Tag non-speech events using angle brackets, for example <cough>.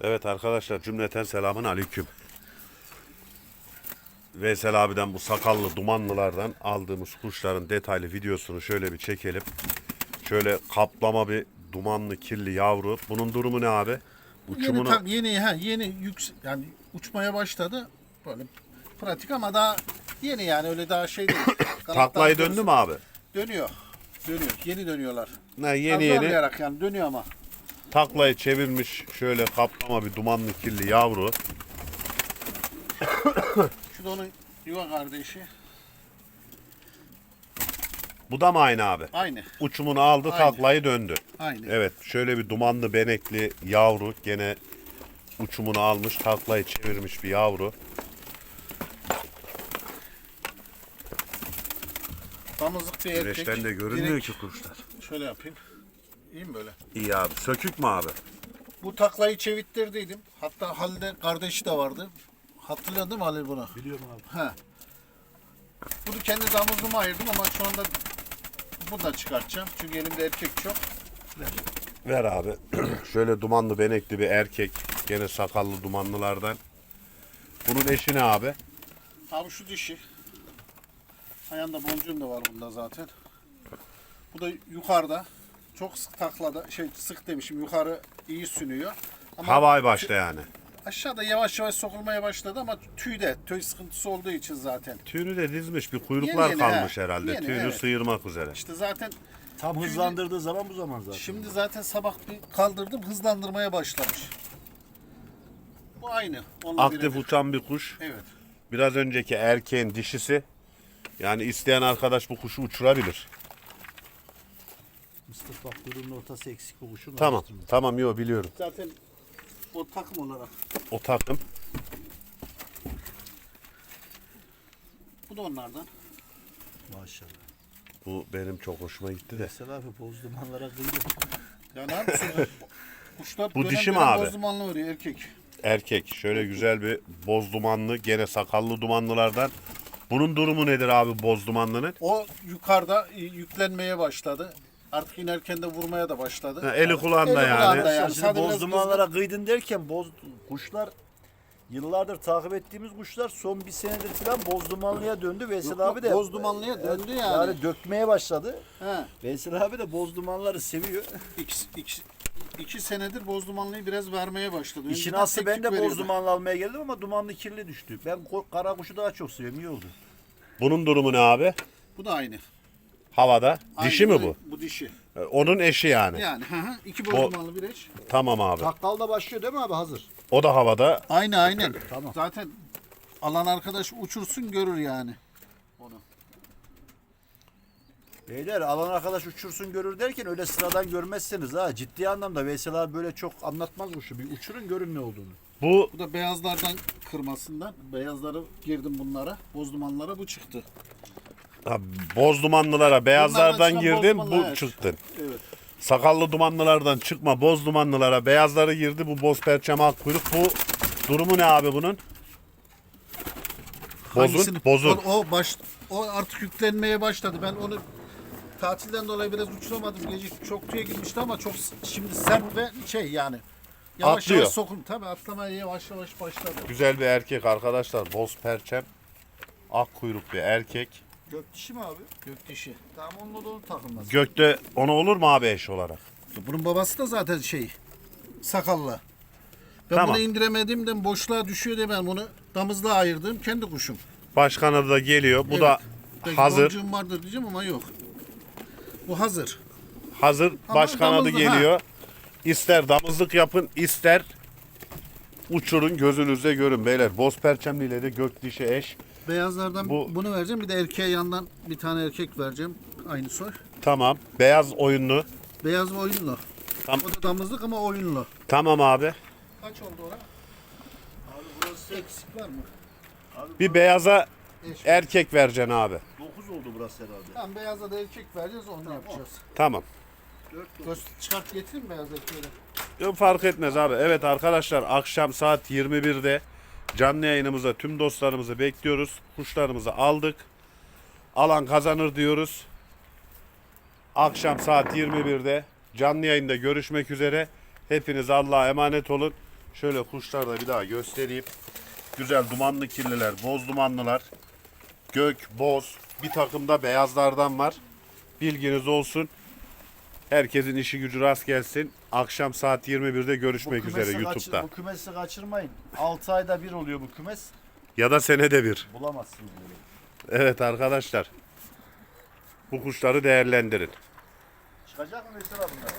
Evet arkadaşlar cümleten selamun aleyküm. Veysel abiden bu sakallı dumanlılardan aldığımız kuşların detaylı videosunu şöyle bir çekelim. Şöyle kaplama bir dumanlı kirli yavru. Bunun durumu ne abi? Yeni, Uçumunu tak- yeni, ha, yeni yüks yani uçmaya başladı. Böyle pratik ama daha yeni yani öyle daha şey değil. <coughs> Taklayı döndü mü abi? Dönüyor. Dönüyor. Yeni dönüyorlar. Ne yeni yeni yani dönüyor ama. Taklayı çevirmiş şöyle kaplama bir dumanlı kirli yavru. Şu da onun yuva kardeşi. Bu da mı aynı abi? Aynı. Uçumunu aldı Aynı. taklayı döndü. Aynı. Evet şöyle bir dumanlı benekli yavru gene uçumunu almış taklayı çevirmiş bir yavru. Damızlık bir erkek. Güneşten de görünmüyor Direkt ki kuşlar. Şöyle yapayım. İyi mi böyle? İyi abi. Sökük mü abi? Bu taklayı çevittirdiydim. Hatta Halil'de kardeşi de vardı. Hatırladın mı Halil bunu? Biliyorum abi. He. Bunu kendi damızlığıma ayırdım ama şu anda bunu da çıkartacağım. Çünkü elimde erkek çok. Ver abi. <clears throat> Şöyle dumanlı benekli bir erkek. Gene sakallı dumanlılardan. Bunun eşi ne abi? Abi şu dişi. Ayağında boncuğum da var bunda zaten. Bu da yukarıda. Çok sık taklada, şey sık demişim yukarı iyi sünüyor. Ama Havay başta yani. aşağıda yavaş yavaş sokulmaya başladı ama tüyde, tüy sıkıntısı olduğu için zaten. Tüyünü de dizmiş. Bir kuyruklar Yeni yeni, kalmış he. herhalde. Yeni, Tüyünü evet. sıyırmak üzere. İşte zaten Tam hızlandırdığı zaman bu zaman zaten. şimdi zaten sabah bir kaldırdım hızlandırmaya başlamış. Bu aynı. Onunla Aktif birebir. uçan bir kuş. Evet. Biraz önceki erkeğin dişisi. Yani isteyen arkadaş bu kuşu uçurabilir. Mustafa bak kuyruğunun ortası eksik kuşun. Tamam. alıştırma. Tamam yo biliyorum. Zaten o takım olarak. O takım. Bu da onlardan. Maşallah. Bu benim çok hoşuma gitti de. Mesela abi boz dumanlara kıydı. <laughs> Ya ne yapıyorsun? Kuşlar Bu dönem dişi mi dönem abi? boz dumanlı veriyor erkek. Erkek. Şöyle güzel bir boz dumanlı. Gene sakallı dumanlılardan. Bunun durumu nedir abi boz dumanlının? O yukarıda e, yüklenmeye başladı. Artık inerken de vurmaya da başladı. Ha, eli kulağında Eli yani. kulağında yani. Şimdi Sadece boz biraz dumanlara kıydın derken boz kuşlar yıllardır takip ettiğimiz kuşlar son bir senedir falan boz dumanlıya döndü. Veysel Yok, abi de boz dumanlıya döndü yani. Yani dökmeye başladı. He. Veysel abi de boz dumanları seviyor. İki, iki, iki senedir boz dumanlıyı biraz vermeye başladı. İşin Önceden aslı tek ben tük de boz veriyordu. dumanlı almaya geldim ama dumanlı kirli düştü. Ben ko- kara kuşu daha çok seviyorum. İyi oldu. Bunun durumu ne abi? Bu da aynı. Havada. Aynı, Dişi mi bu? Bu dişi. E, Onun eşi yani. Yani hı hı, iki boz O- dumanlı bir eş. Tamam abi. Takkal da başlıyor değil mi abi hazır? O da havada. Aynı aynen. <clears throat> Tamam. Zaten alan arkadaş uçursun görür yani. Onu. Beyler alan arkadaş uçursun görür derken öyle sıradan görmezseniz ha ciddi anlamda Veysel abi böyle çok anlatmaz kuşu. Bir uçurun görün ne olduğunu. Bu Bu da beyazlardan kırmasından. Beyazları girdim bunlara. Boz dumanlara bu çıktı. Ha, boz dumanlılara beyazlardan çıkan girdin bu dumanlar, evet. çıktın. Evet. Sakallı dumanlılardan çıkma boz dumanlılara beyazları girdi bu boz perçem ak kuyruk bu durumu ne abi bunun? Bozun, Hangisini- bozun. O, o baş o artık yüklenmeye başladı. Ben onu tatilden dolayı biraz uçuramadım. Gece çok tüye girmişti ama çok s- şimdi sert ve şey yani. Yavaş Atlıyor. yavaş sokun. Tabii atlamaya yavaş yavaş başladı. Güzel bir erkek arkadaşlar boz perçem ak kuyruk bir erkek. Gök dişi mi abi? Gök dişi. Tamam onunla da onu takılmaz. Gökte ona olur mu abi eş olarak? Bunun babası da zaten şey sakallı. Ben Tamam. bunu indiremediğimden boşluğa düşüyor diye ben bunu damızlığa ayırdığım kendi kuşum. Başkanı da geliyor. Bu Evet. da Belki hazır. boncuğum vardır diyeceğim ama yok. Bu hazır. Hazır Ama başkan adı damızlık, ha. geliyor. İster damızlık yapın, ister uçurun gözünüzde görün beyler. Boz perçemliyle de gök dişi eş. Beyazlardan Bu- bunu vereceğim. Bir de erkeğe yandan bir tane erkek vereceğim. Aynı soy. Tamam. Beyaz oyunlu. Beyaz ve oyunlu. Tam- O da damızlık ama oyunlu. Tamam abi. Kaç oldu ora? Abi burası eksik var mı? Bir beyaza Eş. erkek vereceksin abi. 9 oldu burası herhalde. Tamam beyaza da erkek vereceğiz onu yapacağız. Tamam. Göz çıkart getireyim mi beyaz erkeği? Yok fark etmez abi. Evet arkadaşlar akşam saat 21'de canlı yayınımıza tüm dostlarımızı bekliyoruz. Kuşlarımızı aldık. Alan kazanır diyoruz. Akşam saat 21'de canlı yayında görüşmek üzere. Hepiniz Allah'a emanet olun. Şöyle kuşları da bir daha göstereyim. Güzel dumanlı kirliler, boz dumanlılar. Gök, boz. Bir takımda beyazlardan var. Bilginiz olsun. Herkesin işi gücü rast gelsin. Akşam saat 21'de görüşmek Bu üzere kümesi YouTube'da. kaçır- bu kümesi kaçırmayın. 6 ayda bir oluyor bu kümes. Ya da senede bir. Bulamazsınız böyle. Evet arkadaşlar. Bu kuşları değerlendirin. Çıkacak mı mesela bunlar?